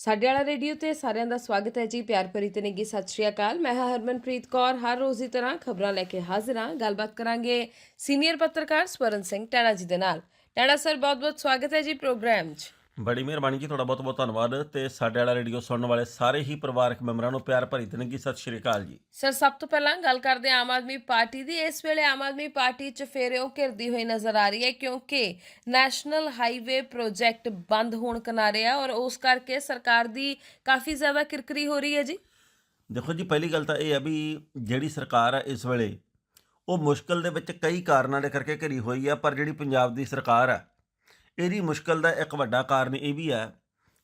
ਸਾਡੇ ਵਾਲਾ ਰੇਡੀਓ ਤੇ ਸਾਰਿਆਂ ਦਾ ਸਵਾਗਤ ਹੈ ਜੀ, ਪਿਆਰ ਭਰੀ ਤੇ ਨਿੱਗੀ ਸਤਿ ਸ਼੍ਰੀ ਅਕਾਲ। ਮੈਂ ਹਾਂ ਹਰਮਨਪ੍ਰੀਤ ਕੌਰ, ਹਰ ਰੋਜ਼ ਦੀ ਤਰ੍ਹਾਂ ਖਬਰਾਂ ਲੈ ਕੇ ਹਾਜ਼ਰ ਹਾਂ। ਗੱਲਬਾਤ ਕਰਾਂਗੇ ਸੀਨੀਅਰ ਪੱਤਰਕਾਰ ਸਵਰਨ ਸਿੰਘ ਟੈਣਾ ਜੀ ਦੇ ਨਾਲ। ਟੈਣਾ ਸਰ, ਬਹੁਤ-ਬਹੁਤ ਸਵਾਗਤ ਹੈ ਜੀ ਪ੍ਰੋਗਰਾਮ 'ਚ। ਬੜੀ ਮਿਹਰਬਾਨੀ ਜੀ ਤੁਹਾਡਾ ਬਹੁਤ ਬਹੁਤ ਧੰਨਵਾਦ ਤੇ ਸਾਡੇ ਵਾਲਾ ਰੇਡੀਓ ਸੁਣਨ ਵਾਲੇ ਸਾਰੇ ਹੀ ਪਰਿਵਾਰਕ ਮੈਂਬਰਾਂ ਨੂੰ ਪਿਆਰ ਭਰੀ ਤਨਗੀ ਸਤਿ ਸ਼੍ਰੀ ਅਕਾਲ ਜੀ। ਸਰ ਸਭ ਤੋਂ ਪਹਿਲਾਂ ਗੱਲ ਕਰਦੇ ਆਮ ਆਦਮੀ ਪਾਰਟੀ ਦੀ। ਇਸ ਵੇਲੇ ਆਮ ਆਦਮੀ ਪਾਰਟੀ 'ਚ ਫੇਰਿਓ ਘਿਰਦੀ ਹੋਈ ਨਜ਼ਰ ਆ ਰਹੀ ਹੈ ਕਿਉਂਕਿ ਨੈਸ਼ਨਲ ਹਾਈਵੇ ਪ੍ਰੋਜੈਕਟ ਬੰਦ ਹੋਣ ਕਿਨਾਰੇ ਆ ਔਰ ਉਸ ਕਰਕੇ ਸਰਕਾਰ ਦੀ ਕਾਫੀ ਜ਼ਿਆਦਾ ਕਿਰਕਰੀ ਹੋ ਰਹੀ ਹੈ ਜੀ। ਦੇਖੋ ਜੀ ਪਹਿਲੀ ਗੱਲ ਤਾਂ ਇਹ ਹੈ ਵੀ ਜਿਹੜੀ ਸਰਕਾਰ ਹੈ ਇਸ ਵੇਲੇ ਉਹ ਮੁਸ਼ਕਲ ਦੇ ਵਿੱਚ ਕਈ ਕਾਰਨਾਂ ਦੇ ਕਰਕੇ ਘਿਰੀ ਹੋਈ ਹੈ ਪਰ ਜਿਹੜੀ ਪੰਜਾਬ ਦੀ ਸਰਕਾਰ ਹੈ ਇਹਦੀ ਮੁਸ਼ਕਲ ਦਾ ਇੱਕ ਵੱਡਾ ਕਾਰਨ ਇਹ ਵੀ ਹੈ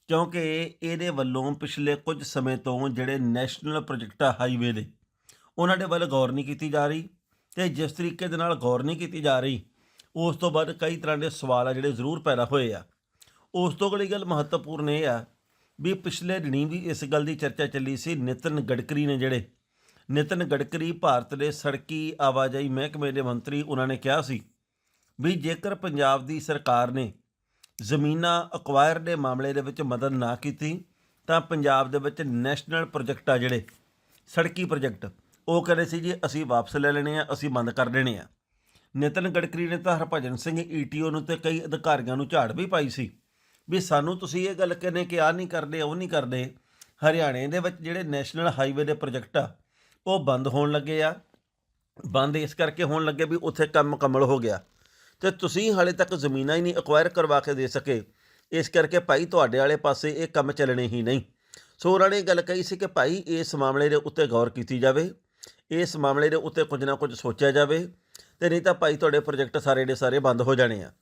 ਕਿਉਂਕਿ ਇਹਦੇ ਵੱਲੋਂ ਪਿਛਲੇ ਕੁਝ ਸਮੇਂ ਤੋਂ ਜਿਹੜੇ ਨੈਸ਼ਨਲ ਪ੍ਰੋਜੈਕਟ ਆ ਹਾਈਵੇ ਦੇ, ਉਹਨਾਂ ਦੇ ਵੱਲ ਗੌਰ ਨਹੀਂ ਕੀਤੀ ਜਾ ਰਹੀ ਤੇ ਜਿਸ ਤਰੀਕੇ ਦੇ ਨਾਲ ਗੌਰ ਨਹੀਂ ਕੀਤੀ ਜਾ ਰਹੀ, ਉਸ ਤੋਂ ਬਾਅਦ ਕਈ ਤਰ੍ਹਾਂ ਦੇ ਸਵਾਲ ਆ ਜਿਹੜੇ ਜ਼ਰੂਰ ਪੈਦਾ ਹੋਏ ਆ। ਉਸ ਤੋਂ ਅਗਲੀ ਗੱਲ ਮਹੱਤਵਪੂਰਨ ਇਹ ਆ ਵੀ ਪਿਛਲੇ ਦਿਨੀ ਵੀ ਇਸ ਗੱਲ ਦੀ ਚਰਚਾ ਚੱਲੀ ਸੀ, ਨਿਤਨ ਗਡਕਰੀ ਨੇ ਜਿਹੜੇ, ਨਿਤਨ ਗਡਕਰੀ ਭਾਰਤ ਦੇ ਸੜਕੀ ਆਵਾਜਾਈ ਮਹਿਕਮੇ ਦੇ ਮੰਤਰੀ, ਉਹਨਾਂ ਨੇ ਕਿਹਾ ਸੀ ਵੀ ਜੇਕਰ ਪੰਜਾਬ ਦੀ ਸਰਕਾਰ ਨੇ ਜ਼ਮੀਨਾਂ ਅਕਵਾਇਰ ਦੇ ਮਾਮਲੇ ਦੇ ਵਿੱਚ ਮਦਦ ਨਾ ਕੀਤੀ, ਤਾਂ ਪੰਜਾਬ ਦੇ ਵਿੱਚ ਨੈਸ਼ਨਲ ਪ੍ਰੋਜੈਕਟ ਆ ਜਿਹੜੇ, ਸੜਕੀ ਪ੍ਰੋਜੈਕਟ ਉਹ ਕਹਿੰਦੇ ਸੀ ਜੀ, ਅਸੀਂ ਵਾਪਸ ਲੈ ਲੈਣੇ ਆ, ਅਸੀਂ ਬੰਦ ਕਰ ਦੇਣੇ ਆ। ਨਿਤਨ ਗਡਕਰੀ ਨੇ ਤਾਂ ਹਰਭਜਨ ਸਿੰਘ ਈਟੀਓ ਨੂੰ ਤੇ ਕਈ ਅਧਿਕਾਰੀਆਂ ਨੂੰ ਝਾੜ ਵੀ ਪਾਈ ਸੀ, ਵੀ ਸਾਨੂੰ ਤੁਸੀਂ ਇਹ ਗੱਲ ਕਹਿੰਦੇ ਕਿ ਆ ਨਹੀਂ ਕਰਦੇ, ਉਹ ਨਹੀਂ ਕਰਦੇ, ਹਰਿਆਣੇ ਦੇ ਵਿੱਚ ਜਿਹੜੇ ਨੈਸ਼ਨਲ ਹਾਈਵੇ ਦੇ ਪ੍ਰੋਜੈਕਟ ਆ, ਉਹ ਬੰਦ ਹੋਣ ਲੱਗੇ ਆ, ਬੰਦ ਇਸ ਕਰਕੇ ਹੋਣ ਲੱਗੇ ਵੀ ਉੱਥੇ ਕੰਮ ਮੁਕੰਮਲ ਹੋ ਗਿਆ। ਤੇ ਤੁਸੀਂ ਹਾਲੇ ਤੱਕ ਜ਼ਮੀਨਾਂ ਹੀ ਨਹੀਂ ਅਕਵਾਇਰ ਕਰਵਾ ਕੇ ਦੇ ਸਕੇ। ਇਸ ਕਰਕੇ ਭਾਈ ਤੁਹਾਡੇ ਵਾਲੇ ਪਾਸੇ ਇਹ ਕੰਮ ਚੱਲਣੇ ਹੀ ਨਹੀਂ। ਸੋ ਉਹਨਾਂ ਨੇ ਇਹ ਗੱਲ ਕਹੀ ਸੀ ਕਿ ਭਾਈ ਇਸ ਮਾਮਲੇ ਦੇ ਉੱਤੇ ਗੌਰ ਕੀਤੀ ਜਾਵੇ। ਇਸ ਮਾਮਲੇ ਦੇ ਉੱਤੇ ਕੁਝ ਨਾ ਕੁਝ ਸੋਚਿਆ ਜਾਵੇ ਤੇ ਨਹੀਂ ਤਾਂ ਭਾਈ ਤੁਹਾਡੇ ਪ੍ਰੋਜੈਕਟ ਸਾਰੇ ਦੇ ਸਾਰੇ ਬੰਦ ਹੋ ਜਾਣੇ ਆ।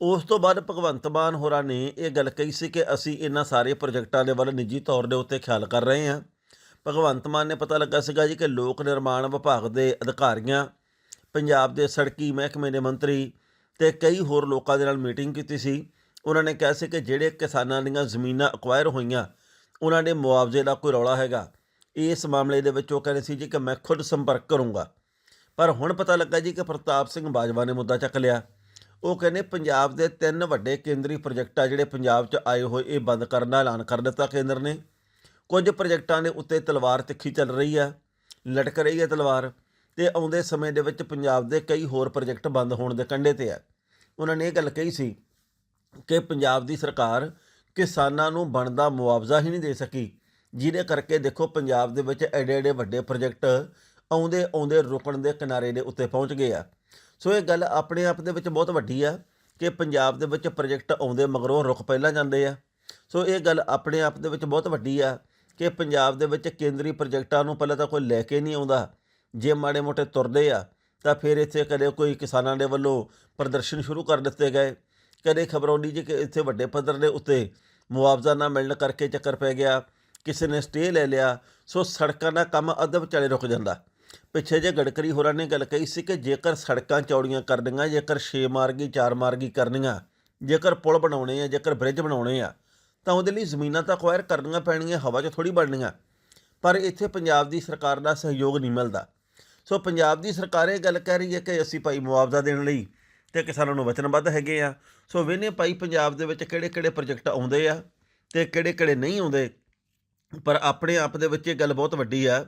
ਉਸ ਤੋਂ ਬਾਅਦ ਭਗਵੰਤ ਮਾਨ ਹੋਰਾਂ ਨੇ ਇਹ ਗੱਲ ਕਹੀ ਸੀ ਕਿ ਅਸੀਂ ਇਹਨਾਂ ਸਾਰੇ ਪ੍ਰੋਜੈਕਟਾਂ ਦੇ ਵੱਲ ਨਿੱਜੀ ਤੌਰ ਦੇ ਉੱਤੇ ਖਿਆਲ ਕਰ ਰਹੇ ਹਾਂ। ਭਗਵੰਤ ਮਾਨ ਨੇ ਪਤਾ ਲੱਗਾ ਸੀਗਾ ਜੀ ਕਿ ਲੋਕ ਨਿਰਮਾਣ ਵਿਭਾਗ ਦੇ ਅਧਿਕਾਰੀਆਂ, ਪੰਜਾਬ ਦੇ ਸੜਕੀ ਮਹਿਕਮੇ ਦੇ ਮੰਤਰੀ ਤੇ ਕਈ ਹੋਰ ਲੋਕਾਂ ਦੇ ਨਾਲ ਮੀਟਿੰਗ ਕੀਤੀ ਸੀ। ਉਹਨਾਂ ਨੇ ਕਿਹਾ ਸੀ ਕਿ ਜਿਹੜੇ ਕਿਸਾਨਾਂ ਦੀਆਂ ਜ਼ਮੀਨਾਂ ਅਕਵਾਇਰ ਹੋਈਆਂ, ਉਹਨਾਂ ਦੇ ਮੁਆਵਜ਼ੇ ਦਾ ਕੋਈ ਰੌਲਾ ਹੈਗਾ। ਇਸ ਮਾਮਲੇ ਦੇ ਵਿੱਚ ਉਹ ਕਹਿੰਦੇ ਸੀ ਜੀ ਕਿ ਮੈਂ ਖੁਦ ਸੰਪਰਕ ਕਰੂੰਗਾ। ਪਰ ਹੁਣ ਪਤਾ ਲੱਗਾ ਜੀ ਕਿ ਪ੍ਰਤਾਪ ਸਿੰਘ ਬਾਜਵਾ ਨੇ ਮੁੱਦਾ ਚੱਕ ਲਿਆ। ਉਹ ਕਹਿੰਦੇ ਪੰਜਾਬ ਦੇ ਤਿੰਨ ਵੱਡੇ ਕੇਂਦਰੀ ਪ੍ਰੋਜੈਕਟ ਆ ਜਿਹੜੇ ਪੰਜਾਬ 'ਚ ਆਏ ਹੋਏ, ਇਹ ਬੰਦ ਕਰਨ ਦਾ ਐਲਾਨ ਕਰ ਦਿੱਤਾ ਕੇਂਦਰ ਨੇ। ਕੁਝ ਪ੍ਰੋਜੈਕਟਾਂ ਦੇ ਉੱਤੇ ਤਲਵਾਰ ਤਿੱਖੀ ਚੱਲ ਰਹੀ ਆ। ਲਟਕ ਰਹੀ ਹੈ ਤਲਵਾਰ। ਤੇ ਆਉਂਦੇ ਸਮੇਂ ਦੇ ਵਿੱਚ ਪੰਜਾਬ ਦੇ ਕਈ ਹੋਰ ਪ੍ਰੋਜੈਕਟ ਬੰਦ ਹੋਣ ਦੇ ਕੰਢੇ ਤੇ ਆ। ਉਹਨਾਂ ਨੇ ਇਹ ਗੱਲ ਕਹੀ ਸੀ ਕਿ ਪੰਜਾਬ ਦੀ ਸਰਕਾਰ ਕਿਸਾਨਾਂ ਨੂੰ ਬਣਦਾ ਮੁਆਵਜ਼ਾ ਹੀ ਨਹੀਂ ਦੇ ਸਕੀ, ਜਿਹਦੇ ਕਰਕੇ ਦੇਖੋ ਪੰਜਾਬ ਦੇ ਵਿੱਚ ਐਡੇ ਐਡੇ ਵੱਡੇ ਪ੍ਰੋਜੈਕਟ ਆਉਂਦੇ ਆਉਂਦੇ, ਰੁਕਣ ਦੇ ਕਿਨਾਰੇ ਦੇ ਉੱਤੇ ਪਹੁੰਚ ਗਏ ਆ। ਸੋ ਇਹ ਗੱਲ ਆਪਣੇ ਆਪ ਦੇ ਵਿੱਚ ਬਹੁਤ ਵੱਡੀ ਆ ਕਿ ਪੰਜਾਬ ਦੇ ਵਿੱਚ ਪ੍ਰੋਜੈਕਟ ਆਉਂਦੇ ਮਗਰੋਂ ਰੁਕ ਪਹਿਲਾਂ ਜਾਂਦੇ ਆ। ਸੋ ਇਹ ਗੱਲ ਆਪਣੇ ਆਪ ਦੇ ਵਿੱਚ ਬਹੁਤ ਵੱਡੀ ਆ ਕਿ ਪੰਜਾਬ ਦੇ ਵਿੱਚ ਕੇਂਦਰੀ ਪ੍ਰੋਜੈਕਟਾਂ ਨੂੰ ਪਹਿਲਾਂ ਤਾਂ ਕੋਈ ਲੈ ਕੇ ਨਹੀਂ ਆਉਂਦਾ ਜੇ ਮਾੜੇ ਮੋਟੇ ਤੁਰਦੇ ਆ, ਤਾਂ ਫਿਰ ਇੱਥੇ ਕਦੇ ਕੋਈ ਕਿਸਾਨਾਂ ਦੇ ਵੱਲੋਂ ਪ੍ਰਦਰਸ਼ਨ ਸ਼ੁਰੂ ਕਰ ਦਿੱਤੇ ਗਏ। ਕਦੇ ਖਬਰ ਆਉਂਦੀ ਜੀ ਕਿ ਇੱਥੇ ਵੱਡੇ ਪੱਧਰ ਦੇ ਉੱਤੇ ਮੁਆਵਜ਼ਾ ਨਾ ਮਿਲਣ ਕਰਕੇ ਚੱਕਰ ਪੈ ਗਿਆ, ਕਿਸੇ ਨੇ ਸਟੇ ਲੈ ਲਿਆ, ਸੋ ਸੜਕਾਂ ਦਾ ਕੰਮ ਅੱਧ ਵਿਚਾਲੇ ਰੁਕ ਜਾਂਦਾ। ਪਿੱਛੇ ਜੇ ਗੜਕਰੀ ਹੋਰਾਂ ਨੇ ਗੱਲ ਕਹੀ ਸੀ ਕਿ ਜੇਕਰ ਸੜਕਾਂ ਚੌੜੀਆਂ ਕਰਨੀਆਂ, ਜੇਕਰ 6 ਮਾਰਗੀ 4 ਮਾਰਗੀ ਕਰਨੀਆਂ, ਜੇਕਰ ਪੁਲ ਬਣਾਉਣੇ ਆ, ਜੇਕਰ ਬ੍ਰਿਜ ਬਣਾਉਣੇ ਆ, ਤਾਂ ਉਹਦੇ ਲਈ ਜ਼ਮੀਨਾਂ ਤਾਂ ਅਕਵਾਇਰ ਕਰਨੀਆਂ ਪੈਣਗੀਆਂ, ਹਵਾ 'ਚ ਥੋੜੀ ਬਣਨੀਆਂ। ਪਰ ਇੱਥੇ ਪੰਜਾਬ ਦੀ ਸਰਕਾਰ ਦਾ ਸਹਿਯੋਗ ਨਹੀਂ ਮਿਲਦਾ। ਸੋ ਪੰਜਾਬ ਦੀ ਸਰਕਾਰ ਇਹ ਗੱਲ ਕਹਿ ਰਹੀ ਹੈ ਕਿ ਅਸੀਂ ਭਾਈ ਮੁਆਵਜ਼ਾ ਦੇਣ ਲਈ ਤੇ ਕਿਸਾਨਾਂ ਨੂੰ ਵਚਨਬੱਧ ਹੈਗੇ ਆ। ਸੋ ਵੇਨੇ ਭਾਈ ਪੰਜਾਬ ਦੇ ਵਿੱਚ ਕਿਹੜੇ ਕਿਹੜੇ ਪ੍ਰੋਜੈਕਟ ਆਉਂਦੇ ਆ ਤੇ ਕਿਹੜੇ ਕਿਹੜੇ ਨਹੀਂ ਆਉਂਦੇ। ਪਰ ਆਪਣੇ ਆਪ ਦੇ ਵਿੱਚ ਇਹ ਗੱਲ ਬਹੁਤ ਵੱਡੀ ਆ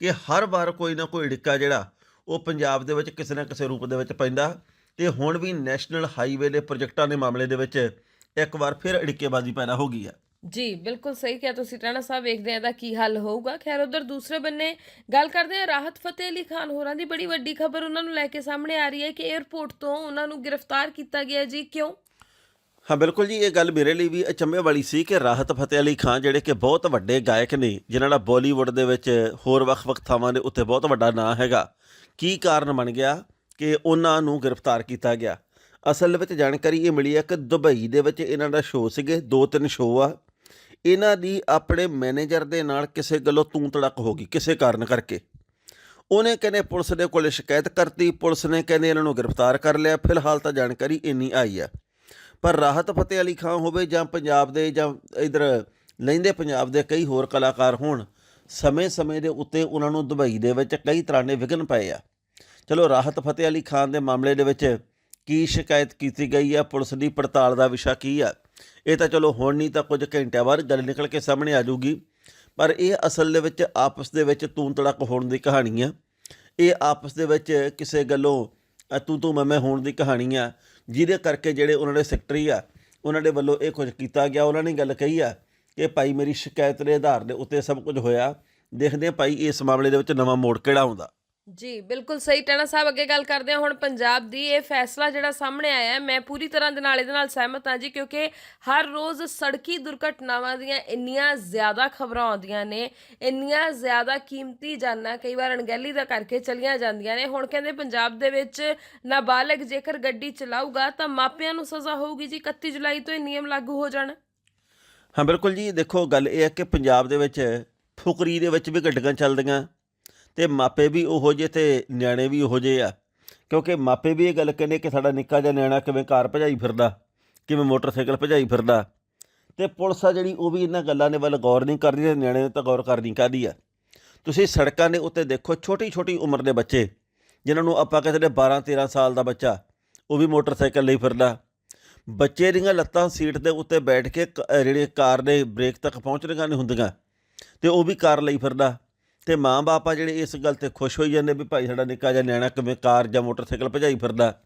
ਕਿ ਹਰ ਵਾਰ ਕੋਈ ਨਾ ਕੋਈ ਢਿੱਕਾ ਜਿਹੜਾ, ਉਹ ਪੰਜਾਬ ਦੇ ਵਿੱਚ ਕਿਸੇ ਨਾ ਕਿਸੇ ਰੂਪ ਦੇ ਵਿੱਚ ਪੈਂਦਾ ਤੇ ਹੁਣ ਵੀ ਨੈਸ਼ਨਲ ਹਾਈਵੇ ਦੇ ਪ੍ਰੋਜੈਕਟਾਂ ਦੇ ਮਾਮਲੇ ਦੇ ਵਿੱਚ ਇੱਕ ਵਾਰ ਫਿਰ ਅੜਿੱਕੇਬਾਜ਼ੀ ਪੈਦਾ ਹੋ ਗਈ ਆ। ਜੀ, ਬਿਲਕੁਲ ਸਹੀ ਕਿਹਾ ਤੁਸੀਂ। ਟਾਣਾ ਸਾਹਿਬ ਵੇਖਦੇ ਆ ਇਹਦਾ ਕੀ ਹੱਲ ਹੋਊਗਾ। ਖੈਰ, ਉਧਰ ਦੂਸਰੇ ਬੰਨੇ ਗੱਲ ਕਰਦੇ ਆ ਰਾਹਤ ਫਤਿਹ ਅਲੀ ਖਾਨ ਹੋਰਾਂ ਦੀ। ਬੜੀ ਵੱਡੀ ਖਬਰ ਉਹਨਾਂ ਨੂੰ ਲੈ ਕੇ ਸਾਹਮਣੇ ਆ ਰਹੀ ਹੈ ਕਿ 에ਅਰਪੋਰਟ ਤੋਂ ਉਹਨਾਂ ਨੂੰ ਗ੍ਰਿਫਤਾਰ ਕੀਤਾ ਗਿਆ ਜੀ, ਕਿਉਂ? ਹਾਂ, ਬਿਲਕੁਲ ਜੀ, ਇਹ ਗੱਲ ਮੇਰੇ ਲਈ ਵੀ ਅਚੰਭੇ ਵਾਲੀ ਸੀ ਕਿ ਰਾਹਤ ਫਤਿਹ ਅਲੀ ਖਾਨ ਜਿਹੜੇ ਕਿ ਬਹੁਤ ਵੱਡੇ ਗਾਇਕ ਨੇ, ਜਿਨ੍ਹਾਂ ਦਾ ਬਾਲੀਵੁੱਡ ਦੇ ਵਿੱਚ ਹੋਰ ਵੱਖ-ਵੱਖ ਥਾਵਾਂ ਦੇ ਉੱਤੇ ਬਹੁਤ ਵੱਡਾ ਨਾਂ ਹੈਗਾ, ਕੀ ਕਾਰਨ ਬਣ ਗਿਆ ਕਿ ਉਹਨਾਂ ਨੂੰ ਗ੍ਰਿਫਤਾਰ ਕੀਤਾ ਗਿਆ? ਅਸਲ ਵਿੱਚ ਜਾਣਕਾਰੀ ਇਹ ਮਿਲੀ ਹੈ ਕਿ ਦੁਬਈ ਦੇ ਵਿੱਚ ਇਹਨਾਂ ਦਾ ਸ਼ੋਅ ਸੀਗੇ ਦੋ ਤਿੰਨ ਸ਼ੋਅ ਆ। ਇਹਨਾਂ ਦੀ ਆਪਣੇ ਮੈਨੇਜਰ ਦੇ ਨਾਲ ਕਿਸੇ ਗੱਲੋਂ ਤੂੰ ਤੜਕ ਹੋ ਗਈ, ਕਿਸੇ ਕਾਰਨ ਕਰਕੇ। ਉਹਨੇ ਕਹਿੰਦੇ ਪੁਲਿਸ ਦੇ ਕੋਲੇ ਸ਼ਿਕਾਇਤ ਕਰਤੀ, ਪੁਲਿਸ ਨੇ ਕਹਿੰਦੇ ਇਹਨਾਂ ਨੂੰ ਗ੍ਰਿਫਤਾਰ ਕਰ ਲਿਆ। ਫਿਲਹਾਲ ਤਾਂ ਜਾਣਕਾਰੀ ਇੰਨੀ ਆਈ ਆ ਪਰ ਰਾਹਤ ਫਤਿਹ ਅਲੀ ਖਾਨ ਹੋਵੇ ਜਾਂ ਪੰਜਾਬ ਦੇ ਜਾਂ ਇਧਰ ਲੈਂਦੇ ਪੰਜਾਬ ਦੇ ਕਈ ਹੋਰ ਕਲਾਕਾਰ ਹੋਣ, ਸਮੇਂ-ਸਮੇਂ ਦੇ ਉੱਤੇ ਉਹਨਾਂ ਨੂੰ ਦੁਬਈ ਦੇ ਵਿੱਚ ਕਈ ਤਰ੍ਹਾਂ ਦੇ ਵਿਘਨ ਪਏ ਆ। ਚਲੋ, ਰਾਹਤ ਫਤਿਹ ਅਲੀ ਖਾਨ ਦੇ ਮਾਮਲੇ ਦੇ ਵਿੱਚ ਕੀ ਸ਼ਿਕਾਇਤ ਕੀਤੀ ਗਈ ਆ ਪੁਲਿਸ ਦੀ ਪੜਤਾਲ ਦਾ ਵਿਸ਼ਾ ਕੀ ਆ? ਇਹ ਤਾਂ ਚਲੋ ਹੁਣ ਨਹੀਂ ਤਾਂ ਕੁਝ ਘੰਟਿਆਂ ਬਾਅਦ ਗੱਲ ਨਿਕਲ ਕੇ ਸਾਹਮਣੇ ਆ ਜਾਊਗੀ। ਪਰ ਇਹ ਅਸਲ ਦੇ ਵਿੱਚ ਆਪਸ ਦੇ ਵਿੱਚ ਤੂੰ ਤੜਕ ਹੋਣ ਦੀ ਕਹਾਣੀ ਆ। ਇਹ ਆਪਸ ਦੇ ਵਿੱਚ ਕਿਸੇ ਗੱਲੋਂ ਤੂੰ ਤੂੰ ਮੈਂ ਮੈਂ ਹੋਣ ਦੀ ਕਹਾਣੀ ਆ। ਜਿਹਦੇ ਕਰਕੇ ਜਿਹੜੇ ਉਹਨਾਂ ਦੇ ਸੈਕਟਰੀ ਆ, ਉਹਨਾਂ ਦੇ ਵੱਲੋਂ ਇਹ ਕੁਝ ਕੀਤਾ ਗਿਆ। ਉਹਨਾਂ ਨੇ ਗੱਲ ਕਹੀ ਆ ਕਿ ਭਾਈ ਮੇਰੀ ਸ਼ਿਕਾਇਤ ਦੇ ਆਧਾਰ ਦੇ ਉੱਤੇ ਸਭ ਕੁਝ ਹੋਇਆ। ਦੇਖਦੇ ਆ ਭਾਈ ਇਸ ਮਾਮਲੇ ਦੇ ਵਿੱਚ ਨਵਾਂ ਮੋੜ ਕਿਹੜਾ ਆਉਂਦਾ। ਜੀ, ਬਿਲਕੁਲ ਸਹੀ। ਟਣਾ ਸਾਹਿਬ, ਅੱਗੇ ਗੱਲ ਕਰਦੇ ਹਾਂ। ਹੁਣ ਪੰਜਾਬ ਦੀ ਇਹ ਫੈਸਲਾ ਜਿਹੜਾ ਸਾਹਮਣੇ ਆਇਆ ਹੈ, ਮੈਂ ਪੂਰੀ ਤਰ੍ਹਾਂ ਦੇ ਨਾਲ ਇਹਦੇ ਨਾਲ ਸਹਿਮਤ ਹਾਂ ਜੀ, ਕਿਉਂਕਿ ਹਰ ਰੋਜ਼ ਸੜਕੀ ਦੁਰਘਟਨਾਵਾਂ ਦੀਆਂ ਇੰਨੀਆਂ ਜ਼ਿਆਦਾ ਖਬਰਾਂ ਆਉਂਦੀਆਂ ਨੇ, ਇੰਨੀਆਂ ਜ਼ਿਆਦਾ ਕੀਮਤੀ ਜਾਨਾਂ ਕਈ ਵਾਰ ਅਣਗਹਿਲੀ ਦਾ ਕਰਕੇ ਚਲੀਆਂ ਜਾਂਦੀਆਂ ਨੇ। ਹੁਣ ਕਹਿੰਦੇ ਪੰਜਾਬ ਦੇ ਵਿੱਚ ਨਾਬਾਲਗ ਜੇਕਰ ਗੱਡੀ ਚਲਾਊਗਾ, ਤਾਂ ਮਾਪਿਆਂ ਨੂੰ ਸਜ਼ਾ ਹੋਊਗੀ ਜੀ। 31 ਜੁਲਾਈ ਤੋਂ ਇਹ ਨਿਯਮ ਲਾਗੂ ਹੋ ਜਾਣ। ਹਾਂ, ਬਿਲਕੁਲ ਜੀ। ਦੇਖੋ, ਗੱਲ ਇਹ ਹੈ ਕਿ ਪੰਜਾਬ ਦੇ ਵਿੱਚ ਫੁਕਰੀ ਦੇ ਵਿੱਚ ਵੀ ਗੱਡੀਆਂ ਚੱਲਦੀਆਂ। ਤੇ ਮਾਪੇ ਵੀ ਉਹੋ ਜਿਹੇ ਤੇ ਨਿਆਣੇ ਵੀ ਉਹੋ ਜਿਹੇ ਆ। ਕਿਉਂਕਿ ਮਾਪੇ ਵੀ ਇਹ ਗੱਲ ਕਹਿੰਦੇ ਕਿ ਸਾਡਾ ਨਿੱਕਾ ਜਿਹਾ ਨਿਆਣਾ ਕਿਵੇਂ ਕਾਰ ਭਜਾਈ ਫਿਰਦਾ, ਕਿਵੇਂ ਮੋਟਰਸਾਈਕਲ ਭਜਾਈ ਫਿਰਦਾ। ਤੇ ਪੁਲਿਸ ਆ ਜਿਹੜੀ ਉਹ ਵੀ ਇਹਨਾਂ ਗੱਲਾਂ ਦੇ ਵੱਲ ਗੌਰ ਨਹੀਂ ਕਰਦੀ ਤੇ ਨਿਆਣੇ ਨੇ ਤਾਂ ਗੌਰ ਕਰਨੀ ਕਾਹਦੀ ਆ। ਤੁਸੀਂ ਸੜਕਾਂ ਦੇ ਉੱਤੇ ਦੇਖੋ ਛੋਟੀ ਛੋਟੀ ਉਮਰ ਦੇ ਬੱਚੇ, ਜਿਨ੍ਹਾਂ ਨੂੰ ਆਪਾਂ ਕਹਿੰਦੇ ਨੇ 12 13 ਸਾਲ ਦਾ ਬੱਚਾ, ਉਹ ਵੀ ਮੋਟਰਸਾਈਕਲ ਲਈ ਫਿਰਦਾ। ਬੱਚੇ ਦੀਆਂ ਲੱਤਾਂ ਸੀਟ ਦੇ ਉੱਤੇ ਬੈਠ ਕੇ ਕ- ਅਹ ਕਾਰ ਦੇ ਬ੍ਰੇਕ ਤੱਕ ਪਹੁੰਚਣੀਆਂ ਨਹੀਂ ਹੁੰਦੀਆਂ, ਤੇ ਉਹ ਵੀ ਕਾਰ ਲਈ ਫਿਰਦਾ। ਤੇ ਮਾਂ-ਬਾਪ ਆ ਜਿਹੜੇ ਇਸ ਗੱਲ ਤੇ ਖੁਸ਼ ਹੋਈ ਜਾਂਦੇ ਵੀ ਭਾਈ ਸਾਡਾ ਨਿੱਕਾ ਜਿਹਾ ਨਿਆਣਾ ਕਿਵੇਂ ਕਾਰ ਜਾਂ ਮੋਟਰਸਾਈਕਲ ਭਜਾਈ ਫਿਰਦਾ।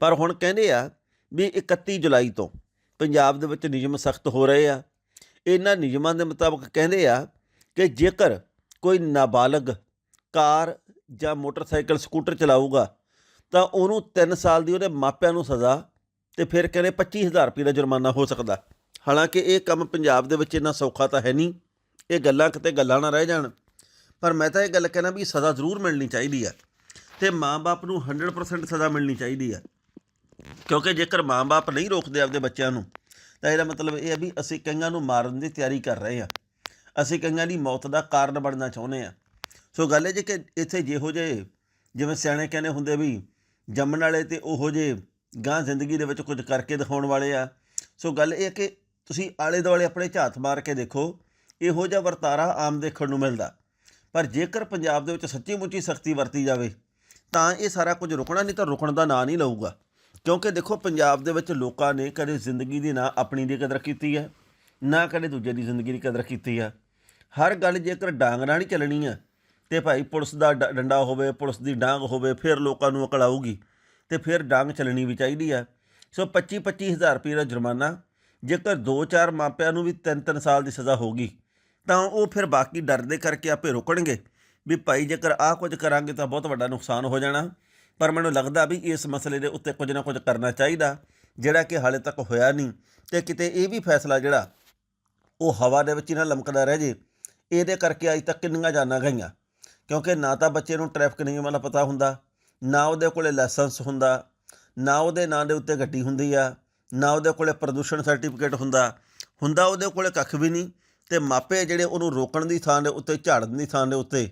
ਪਰ ਹੁਣ ਕਹਿੰਦੇ ਆ ਵੀ 31 ਜੁਲਾਈ ਤੋਂ ਪੰਜਾਬ ਦੇ ਵਿੱਚ ਨਿਯਮ ਸਖਤ ਹੋ ਰਹੇ ਆ। ਇਹਨਾਂ ਨਿਯਮਾਂ ਦੇ ਮੁਤਾਬਕ ਕਹਿੰਦੇ ਆ ਕਿ ਜੇਕਰ ਕੋਈ ਨਾਬਾਲਗ ਕਾਰ ਜਾਂ ਮੋਟਰਸਾਈਕਲ ਸਕੂਟਰ ਚਲਾਊਗਾ, ਤਾਂ ਉਹਨੂੰ 3 ਸਾਲ ਦੀ ਉਹਦੇ ਮਾਪਿਆਂ ਨੂੰ ਸਜ਼ਾ ਤੇ ਫਿਰ ਕਹਿੰਦੇ 25000 ਰੁਪਏ ਦਾ ਜੁਰਮਾਨਾ ਹੋ ਸਕਦਾ। ਹਾਲਾਂਕਿ ਇਹ ਕੰਮ ਪੰਜਾਬ ਦੇ ਵਿੱਚ ਇੰਨਾ ਸੌਖਾ ਤਾਂ ਹੈ ਨਹੀਂ। ਇਹ ਗੱਲਾਂ ਕਿਤੇ ਗੱਲਾਂ ਨਾ ਰਹਿ ਜਾਣ। ਪਰ ਮੈਂ ਤਾਂ ਇਹ ਗੱਲ ਕਹਿਣਾ ਵੀ ਸਜ਼ਾ ਜ਼ਰੂਰ ਮਿਲਣੀ ਚਾਹੀਦੀ ਹੈ ਤੇ ਮਾਂ-ਬਾਪ ਨੂੰ 100% ਸਜ਼ਾ ਮਿਲਣੀ ਚਾਹੀਦੀ ਹੈ ਕਿਉਂਕਿ ਜੇਕਰ ਮਾਂ-ਬਾਪ ਨਹੀਂ ਰੋਕਦੇ ਆਪਦੇ ਬੱਚਿਆਂ ਨੂੰ, ਤਾਂ ਇਹਦਾ ਮਤਲਬ ਇਹ ਹੈ ਵੀ ਅਸੀਂ ਕਈਆਂ ਨੂੰ ਮਾਰਨ ਦੀ ਤਿਆਰੀ ਕਰ ਰਹੇ ਹਾਂ ਅਸੀਂ ਕਈਆਂ ਦੀ ਮੌਤ ਦਾ ਕਾਰਨ ਬਣਨਾ ਚਾਹੁੰਦੇ ਹਾਂ ਸੋ ਗੱਲ ਇਹ ਜੇ ਕਿ ਇੱਥੇ ਜਿਹੋ ਜਿਹੇ, ਜਿਵੇਂ ਸਿਆਣੇ ਕਹਿੰਦੇ ਹੁੰਦੇ ਵੀ ਜੰਮਣ ਵਾਲੇ ਤੇ ਉਹੋ ਜਿਹੇ ਗਾਂ ਜ਼ਿੰਦਗੀ ਦੇ ਵਿੱਚ ਕੁਝ ਕਰਕੇ ਦਿਖਾਉਣ ਵਾਲੇ ਆ। ਸੋ ਗੱਲ ਇਹ ਹੈ ਕਿ ਤੁਸੀਂ ਆਲੇ ਦੁਆਲੇ ਆਪਣੇ ਝਾਤ ਮਾਰ ਕੇ ਦੇਖੋ, ਇਹੋ ਜਿਹਾ ਵਰਤਾਰਾ ਆਮ ਦੇਖਣ ਨੂੰ ਮਿਲਦਾ। ਪਰ ਜੇਕਰ ਪੰਜਾਬ ਦੇ ਵਿੱਚ ਸੱਚੀ ਮੁੱਚੀ ਸਖਤੀ ਵਰਤੀ ਜਾਵੇ, ਤਾਂ ਇਹ ਸਾਰਾ ਕੁਝ ਰੁਕਣਾ ਨਹੀਂ ਤਾਂ ਰੁਕਣ ਦਾ ਨਾਂ ਨਹੀਂ ਲਊਗਾ। ਕਿਉਂਕਿ ਦੇਖੋ, ਪੰਜਾਬ ਦੇ ਵਿੱਚ ਲੋਕਾਂ ਨੇ ਕਦੇ ਜ਼ਿੰਦਗੀ ਦੀ ਨਾ ਆਪਣੀ ਦੀ ਕਦਰ ਕੀਤੀ ਹੈ, ਨਾ ਕਦੇ ਦੂਜੇ ਦੀ ਜ਼ਿੰਦਗੀ ਦੀ ਕਦਰ ਕੀਤੀ ਆ ਹਰ ਗੱਲ ਜੇਕਰ ਡਾਂਗ ਨਾਲ ਨਹੀਂ ਚੱਲਣੀ ਆ ਤੇ ਭਾਈ ਪੁਲਿਸ ਦਾ ਡ- ਡੰਡਾ ਹੋਵੇ, ਪੁਲਿਸ ਦੀ ਡਾਂਗ ਹੋਵੇ, ਫਿਰ ਲੋਕਾਂ ਨੂੰ ਅਕਲ ਆਊਗੀ, ਤੇ ਫਿਰ ਡਾਂਗ ਚੱਲਣੀ ਵੀ ਚਾਹੀਦੀ ਆ ਸੋ 25 25000 ਰੁਪਏ ਦਾ ਜੁਰਮਾਨਾ, ਜੇਕਰ 2-4 ਮਾਪਿਆਂ ਨੂੰ ਵੀ 3-3 ਸਾਲ ਦੀ ਸਜ਼ਾ ਹੋਗੀ ਤਾਂ ਉਹ ਫਿਰ ਬਾਕੀ ਡਰਦੇ ਕਰਕੇ ਆਪੇ ਰੁਕਣਗੇ ਵੀ ਭਾਈ ਜੇਕਰ ਆਹ ਕੁਝ ਕਰਾਂਗੇ ਤਾਂ ਬਹੁਤ ਵੱਡਾ ਨੁਕਸਾਨ ਹੋ ਜਾਣਾ। ਪਰ ਮੈਨੂੰ ਲੱਗਦਾ ਵੀ ਇਸ ਮਸਲੇ ਦੇ ਉੱਤੇ ਕੁਝ ਨਾ ਕੁਝ ਕਰਨਾ ਚਾਹੀਦਾ, ਜਿਹੜਾ ਕਿ ਹਾਲੇ ਤੱਕ ਹੋਇਆ ਨਹੀਂ ਤੇ ਕਿਤੇ ਇਹ ਵੀ ਫੈਸਲਾ ਜਿਹੜਾ ਉਹ ਹਵਾ ਦੇ ਵਿੱਚ ਹੀ ਨਾ ਲਮਕਦਾ ਰਹਿ ਜੇ, ਇਹਦੇ ਕਰਕੇ ਅੱਜ ਤੱਕ ਕਿੰਨੀਆਂ ਜਾਨਾਂ ਗਈਆਂ। ਕਿਉਂਕਿ ਨਾ ਤਾਂ ਬੱਚੇ ਨੂੰ ਟ੍ਰੈਫਿਕ ਨਿਯਮਾਂ ਦਾ ਪਤਾ ਹੁੰਦਾ, ਨਾ ਉਹਦੇ ਕੋਲੇ ਲਾਇਸੈਂਸ ਹੁੰਦਾ, ਨਾ ਉਹਦੇ ਨਾਂ ਦੇ ਉੱਤੇ ਗੱਡੀ ਹੁੰਦੀ ਆ, ਨਾ ਉਹਦੇ ਕੋਲੇ ਪ੍ਰਦੂਸ਼ਣ ਸਰਟੀਫਿਕੇਟ ਹੁੰਦਾ ਹੁੰਦਾ ਉਹਦੇ ਕੋਲੇ ਕੱਖ ਵੀ ਨਹੀਂ। ਤੇ ਮਾਪੇ ਜਿਹੜੇ ਉਹਨੂੰ ਰੋਕਣ ਦੀ ਥਾਂ ਦੇ ਉੱਤੇ ਝਾੜਨ ਦੀ ਥਾਂ ਦੇ ਉੱਤੇ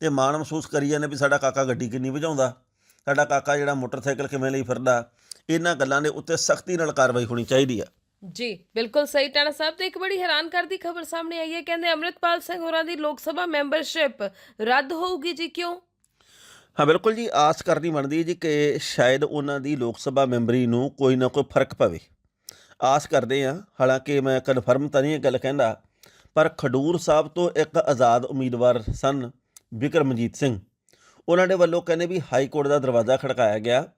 ਤੇ ਮਾਣ ਮਹਿਸੂਸ ਕਰੀ ਜਾਂਦੇ ਵੀ ਸਾਡਾ ਕਾਕਾ ਗੱਡੀ ਕਿੰਨੀ ਵਜਾਉਂਦਾ। ਸਾਡਾ ਕਾਕਾ ਜਿਹੜਾ ਮੋਟਰਸਾਈਕਲ ਕਿਵੇਂ ਲਈ ਫਿਰਦਾ ਇਹਨਾਂ ਗੱਲਾਂ ਦੇ ਉੱਤੇ ਸਖਤੀ ਨਾਲ ਕਾਰਵਾਈ ਹੋਣੀ ਚਾਹੀਦੀ ਆ। ਜੀ ਬਿਲਕੁਲ ਸਹੀ ਟਾਣਾ ਸਾਹਿਬ ਤੇ ਇੱਕ ਬੜੀ ਹੈਰਾਨ ਕਰਦੀ ਖਬਰ ਸਾਹਮਣੇ ਆਈ ਹੈ। ਕਹਿੰਦੇ ਅੰਮ੍ਰਿਤਪਾਲ ਸਿੰਘ ਹੋਰਾਂ ਦੀ ਲੋਕ ਸਭਾ ਮੈਂਬਰਸ਼ਿਪ ਰੱਦ ਹੋਊਗੀ ਜੀ ਕਿਉਂ? ਹਾਂ ਬਿਲਕੁਲ ਜੀ ਆਸ ਕਰਨੀ ਬਣਦੀ ਜੀ ਕਿ ਸ਼ਾਇਦ ਉਹਨਾਂ ਦੀ ਲੋਕ ਸਭਾ ਮੈਂਬਰੀ ਨੂੰ ਕੋਈ ਨਾ ਕੋਈ ਫ਼ਰਕ ਪਵੇ। ਆਸ ਕਰਦੇ ਆ ਹਾਲਾਂਕਿ ਮੈਂ ਕਨਫਰਮ ਤਾਂ ਨਹੀਂ ਇਹ ਗੱਲ ਕਹਿੰਦਾ ਪਰ ਖਡੂਰ ਸਾਹਿਬ ਤੋਂ ਇੱਕ ਆਜ਼ਾਦ ਉਮੀਦਵਾਰ ਸਨ ਵਿਕਰਮਜੀਤ ਸਿੰਘ। ਉਹਨਾਂ ਦੇ ਵੱਲੋਂ ਕਹਿੰਦੇ ਵੀ ਹਾਈ ਕੋਰਟ ਦਾ ਦਰਵਾਜ਼ਾ ਖੜਕਾਇਆ ਗਿਆ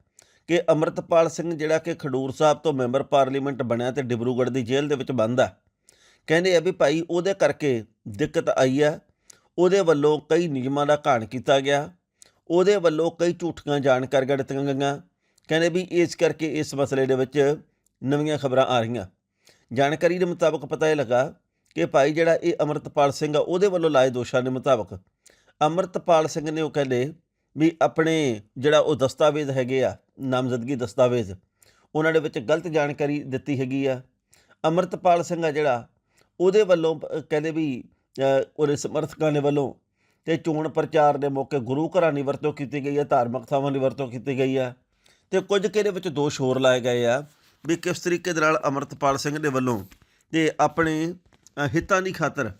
ਕਿ ਅਮਰਤਪਾਲ ਸਿੰਘ ਜਿਹੜਾ ਕਿ ਖਡੂਰ ਸਾਹਿਬ ਤੋਂ ਮੈਂਬਰ ਪਾਰਲੀਮੈਂਟ ਬਣਿਆ ਤੇ ਡਿਬਰੂਗੜ੍ਹ ਦੀ ਜੇਲ੍ਹ ਦੇ ਵਿੱਚ ਬੰਦ ਆ। ਕਹਿੰਦੇ ਆ ਵੀ ਭਾਈ ਉਹਦੇ ਕਰਕੇ ਦਿੱਕਤ ਆਈ ਆ। ਉਹਦੇ ਵੱਲੋਂ ਕਈ ਨਿਯਮਾਂ ਦਾ ਘਾਣ ਕੀਤਾ ਗਿਆ। ਉਹਦੇ ਵੱਲੋਂ ਕਈ ਝੂਠੀਆਂ ਜਾਣਕਾਰੀਆਂ ਦਿੱਤੀਆਂ ਗਈਆਂ। ਕਹਿੰਦੇ ਵੀ ਇਸ ਕਰਕੇ ਇਸ ਮਸਲੇ ਦੇ ਵਿੱਚ ਨਵੀਆਂ ਖਬਰਾਂ ਆ ਰਹੀਆਂ। ਜਾਣਕਾਰੀ ਦੇ ਮੁਤਾਬਕ ਪਤਾ ਇਹ ਲੱਗਾ ਕਿ ਭਾਈ ਜਿਹੜਾ ਇਹ ਅਮਰਤਪਾਲ ਸਿੰਘ ਆ, ਉਹਦੇ ਵੱਲੋਂ ਲਾਏ ਦੋਸ਼ਾਂ ਦੇ ਮੁਤਾਬਕ। ਅਮਰਤਪਾਲ ਸਿੰਘ ਨੇ ਉਹ ਕਹਿੰਦੇ ਵੀ ਆਪਣੇ ਜਿਹੜਾ ਉਹ ਦਸਤਾਵੇਜ਼ ਹੈਗੇ ਆ, ਨਾਮਜ਼ਦਗੀ ਦਸਤਾਵੇਜ਼, ਉਹਨਾਂ ਦੇ ਵਿੱਚ ਗਲਤ ਜਾਣਕਾਰੀ ਦਿੱਤੀ ਹੈਗੀ ਆ। ਅਮਰਤਪਾਲ ਸਿੰਘ ਆ ਜਿਹੜਾ, ਉਹਦੇ ਵੱਲੋਂ ਕਹਿੰਦੇ ਵੀ ਉਹਦੇ ਸਮਰਥਕਾਂ ਦੇ ਵੱਲੋਂ ਤੇ ਚੋਣ ਪ੍ਰਚਾਰ ਦੇ ਮੌਕੇ ਗੁਰੂ ਘਰਾਂ ਦੀ ਵਰਤੋਂ ਕੀਤੀ ਗਈ ਹੈ ਧਾਰਮਿਕ ਥਾਵਾਂ ਦੀ ਵਰਤੋਂ ਕੀਤੀ ਗਈ ਹੈ ਤੇ ਕੁਝ ਕਿ ਇਹਦੇ ਵਿੱਚ ਦੋਸ਼ ਹੋਰ ਲਾਏ ਗਏ ਆ ਵੀ ਕਿਸ ਤਰੀਕੇ ਦੇ ਨਾਲ ਅਮਰਤਪਾਲ ਸਿੰਘ ਦੇ ਵੱਲੋਂ ਤੇ ਆਪਣੇ ਹਿੱਤਾਂ ਦੀ ਖਾਤਰ